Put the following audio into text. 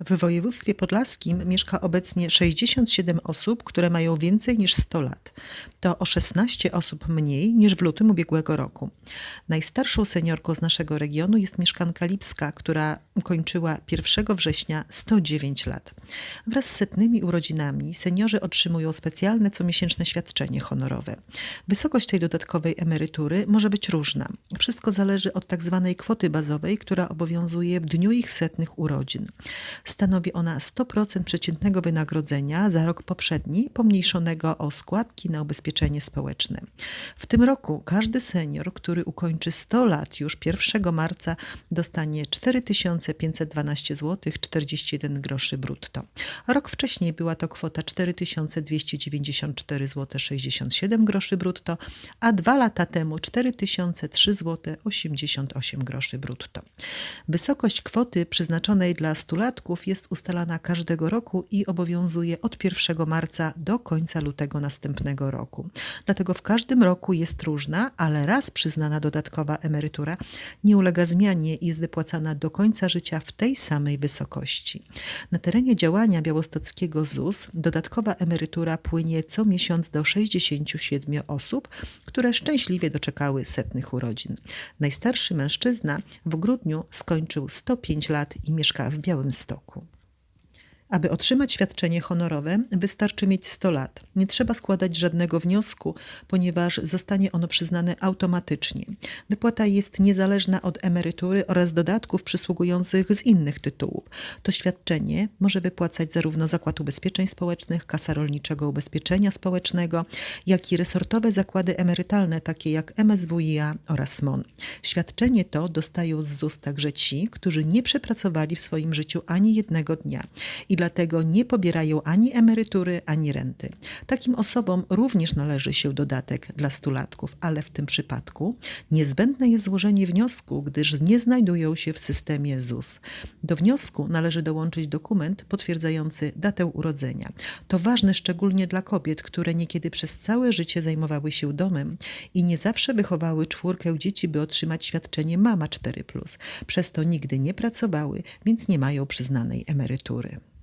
W województwie podlaskim mieszka obecnie 67 osób, które mają więcej niż 100 lat. To o 16 osób mniej niż w lutym ubiegłego roku. Najstarszą seniorką z naszego regionu jest mieszkanka Lipska, która ukończyła 1 września 109 lat. Wraz z setnymi urodzinami seniorzy otrzymują specjalne comiesięczne świadczenie honorowe. Wysokość tej dodatkowej emerytury może być różna. Wszystko zależy od tak zwanej kwoty bazowej, która obowiązuje w dniu ich setnych urodzin. Stanowi ona 100% przeciętnego wynagrodzenia za rok poprzedni, pomniejszonego o składki na ubezpieczenie społeczne. W tym roku każdy senior, który ukończy 100 lat już 1 marca, dostanie 4512 zł 41 groszy brutto. Rok wcześniej była to kwota 4294 zł 67 groszy brutto, a dwa lata temu 4003 zł 88 groszy brutto. Wysokość kwoty przeznaczonej dla stulatków jest ustalana każdego roku i obowiązuje od 1 marca do końca lutego następnego roku. Dlatego w każdym roku jest różna, ale raz przyznana dodatkowa emerytura nie ulega zmianie i jest wypłacana do końca życia w tej samej wysokości. Na terenie działania białostockiego ZUS dodatkowa emerytura płynie co miesiąc do 67 osób, które szczęśliwie doczekały setnych urodzin. Najstarszy mężczyzna w grudniu skończył 105 lat i mieszka w року. Aby otrzymać świadczenie honorowe, wystarczy mieć 100 lat. Nie trzeba składać żadnego wniosku, ponieważ zostanie ono przyznane automatycznie. Wypłata jest niezależna od emerytury oraz dodatków przysługujących z innych tytułów. To świadczenie może wypłacać zarówno Zakład Ubezpieczeń Społecznych, Kasa Rolniczego Ubezpieczenia Społecznego, jak i resortowe zakłady emerytalne, takie jak MSWiA oraz MON. Świadczenie to dostają z ZUS także ci, którzy nie przepracowali w swoim życiu ani jednego dnia i dlatego nie pobierają ani emerytury, ani renty. Takim osobom również należy się dodatek dla stulatków, ale w tym przypadku niezbędne jest złożenie wniosku, gdyż nie znajdują się w systemie ZUS. Do wniosku należy dołączyć dokument potwierdzający datę urodzenia. To ważne szczególnie dla kobiet, które niekiedy przez całe życie zajmowały się domem i nie zawsze wychowały czwórkę dzieci, by otrzymać świadczenie Mama 4. Przez to nigdy nie pracowały, więc nie mają przyznanej emerytury.